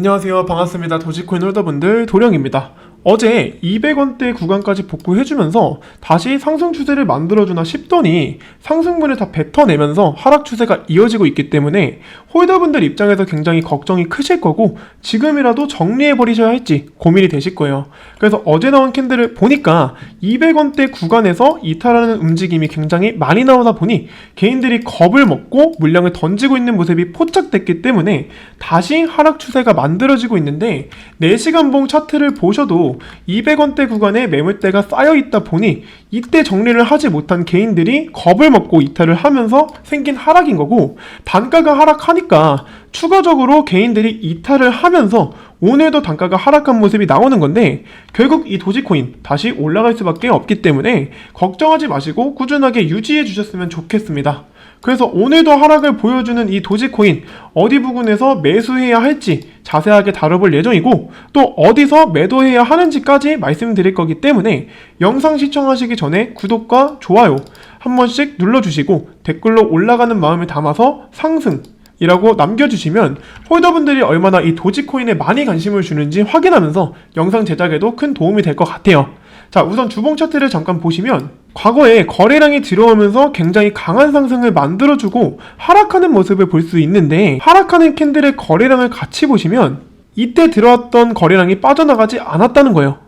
안녕하세요. 반갑습니다. 도지코인 홀더분들 도령입니다. 어제 200원대 구간까지 복구해주면서 다시 상승 추세를 만들어주나 싶더니 상승분을 다 뱉어내면서 하락 추세가 이어지고 있기 때문에 홀더분들 입장에서 굉장히 걱정이 크실 거고 지금이라도 정리해버리셔야 할지 고민이 되실 거예요. 그래서 어제 나온 캔들을 보니까 200원대 구간에서 이탈하는 움직임이 굉장히 많이 나오다 보니 개인들이 겁을 먹고 물량을 던지고 있는 모습이 포착됐기 때문에 다시 하락 추세가 만들어지고 있는데 4시간 봉 차트를 보셔도 200원대 구간에 매물대가 쌓여 있다 보니 이때 정리를 하지 못한 개인들이 겁을 먹고 이탈을 하면서 생긴 하락인 거고 단가가 하락하니까 추가적으로 개인들이 이탈을 하면서 오늘도 단가가 하락한 모습이 나오는 건데 결국 이 도지코인 다시 올라갈 수밖에 없기 때문에 걱정하지 마시고 꾸준하게 유지해 주셨으면 좋겠습니다. 그래서 오늘도 하락을 보여주는 이 도지코인 어디 부분에서 매수해야 할지 자세하게 다뤄볼 예정이고 또 어디서 매도해야 하는지까지 말씀드릴 거기 때문에 영상 시청하시기 전에 구독과 좋아요 한 번씩 눌러주시고 댓글로 올라가는 마음을 담아서 상승 이라고 남겨주시면 홀더분들이 얼마나 이 도지코인에 많이 관심을 주는지 확인하면서 영상 제작에도 큰 도움이 될 것 같아요. 자, 우선 주봉 차트를 잠깐 보시면 과거에 거래량이 들어오면서 굉장히 강한 상승을 만들어주고 하락하는 모습을 볼 수 있는데 하락하는 캔들의 거래량을 같이 보시면 이때 들어왔던 거래량이 빠져나가지 않았다는 거예요.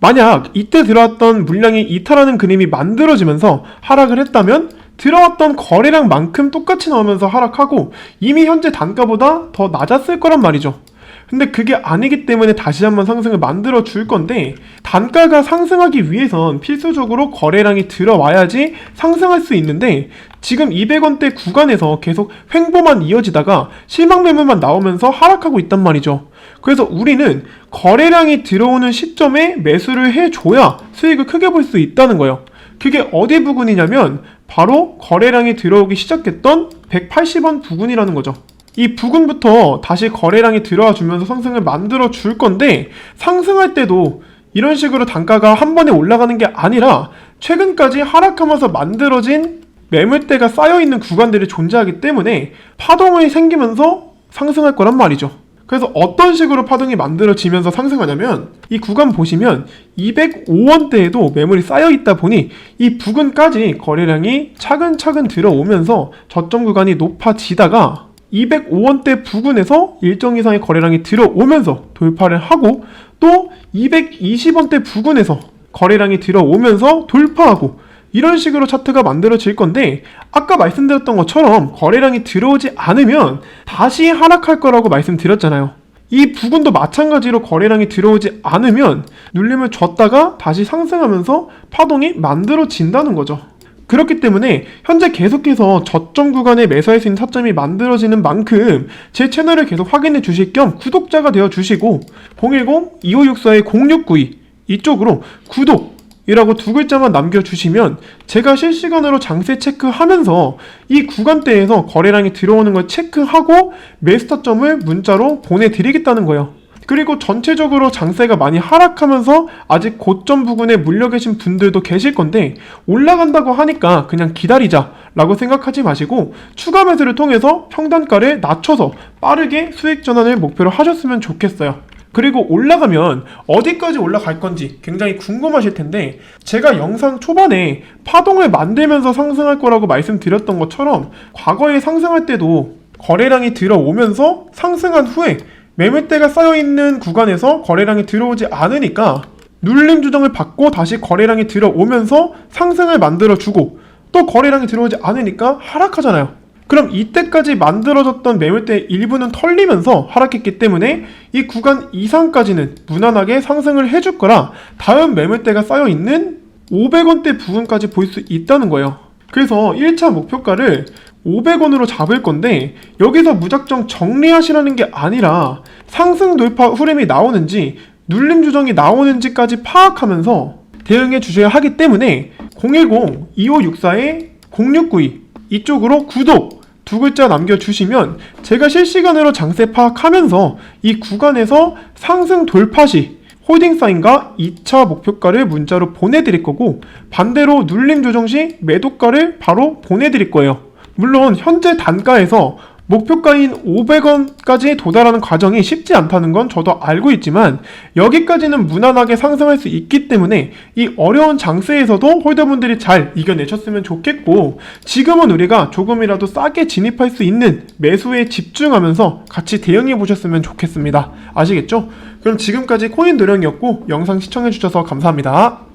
만약 이때 들어왔던 물량이 이탈하는 그림이 만들어지면서 하락을 했다면 들어왔던 거래량만큼 똑같이 나오면서 하락하고 이미 현재 단가보다 더 낮았을 거란 말이죠. 근데 그게 아니기 때문에 다시 한번 상승을 만들어 줄 건데 단가가 상승하기 위해선 필수적으로 거래량이 들어와야지 상승할 수 있는데 지금 200원대 구간에서 계속 횡보만 이어지다가 실망 매물만 나오면서 하락하고 있단 말이죠. 그래서 우리는 거래량이 들어오는 시점에 매수를 해줘야 수익을 크게 볼 수 있다는 거예요. 그게 어디 부근이냐면 바로 거래량이 들어오기 시작했던 180원 부근이라는 거죠. 이 부근부터 다시 거래량이 들어와 주면서 상승을 만들어 줄 건데 상승할 때도 이런 식으로 단가가 한 번에 올라가는 게 아니라 최근까지 하락하면서 만들어진 매물대가 쌓여 있는 구간들이 존재하기 때문에 파동이 생기면서 상승할 거란 말이죠. 그래서 어떤 식으로 파동이 만들어지면서 상승하냐면 이 구간 보시면 205원대에도 매물이 쌓여 있다 보니 이 부근까지 거래량이 차근차근 들어오면서 저점 구간이 높아지다가 205원대 부근에서 일정 이상의 거래량이 들어오면서 돌파를 하고 또 220원대 부근에서 거래량이 들어오면서 돌파하고 이런 식으로 차트가 만들어질 건데 아까 말씀드렸던 것처럼 거래량이 들어오지 않으면 다시 하락할 거라고 말씀드렸잖아요. 이 부분도 마찬가지로 거래량이 들어오지 않으면 눌림을 줬다가 다시 상승하면서 파동이 만들어진다는 거죠. 그렇기 때문에 현재 계속해서 저점 구간에 매수할 수 있는 타점이 만들어지는 만큼 제 채널을 계속 확인해 주실 겸 구독자가 되어 주시고 010-2564-0692 이쪽으로 구독 이라고 두 글자만 남겨주시면 제가 실시간으로 장세 체크하면서 이 구간대에서 거래량이 들어오는 걸 체크하고 매수 타점을 문자로 보내드리겠다는 거예요. 그리고 전체적으로 장세가 많이 하락하면서 아직 고점 부근에 물려 계신 분들도 계실 건데 올라간다고 하니까 그냥 기다리자 라고 생각하지 마시고 추가 매수를 통해서 평단가를 낮춰서 빠르게 수익 전환을 목표로 하셨으면 좋겠어요. 그리고 올라가면 어디까지 올라갈 건지 굉장히 궁금하실 텐데 제가 영상 초반에 파동을 만들면서 상승할 거라고 말씀드렸던 것처럼 과거에 상승할 때도 거래량이 들어오면서 상승한 후에 매물대가 쌓여있는 구간에서 거래량이 들어오지 않으니까 눌림 조정을 받고 다시 거래량이 들어오면서 상승을 만들어주고 또 거래량이 들어오지 않으니까 하락하잖아요. 그럼 이때까지 만들어졌던 매물대 일부는 털리면서 하락했기 때문에 이 구간 이상까지는 무난하게 상승을 해줄 거라 다음 매물대가 쌓여있는 500원대 부분까지 볼 수 있다는 거예요. 그래서 1차 목표가를 500원으로 잡을 건데 여기서 무작정 정리하시라는 게 아니라 상승 돌파 흐름이 나오는지 눌림 조정이 나오는지까지 파악하면서 대응해 주셔야 하기 때문에 010-2564-0692 이쪽으로 구독 두 글자 남겨주시면 제가 실시간으로 장세 파악하면서 이 구간에서 상승 돌파 시 홀딩 사인과 2차 목표가를 문자로 보내드릴 거고 반대로 눌림 조정 시 매도가를 바로 보내드릴 거예요. 물론 현재 단가에서 목표가인 500원까지 도달하는 과정이 쉽지 않다는 건 저도 알고 있지만 여기까지는 무난하게 상승할 수 있기 때문에 이 어려운 장세에서도 홀더분들이 잘 이겨내셨으면 좋겠고 지금은 우리가 조금이라도 싸게 진입할 수 있는 매수에 집중하면서 같이 대응해 보셨으면 좋겠습니다. 아시겠죠? 그럼 지금까지 코인 도령이었고 영상 시청해 주셔서 감사합니다.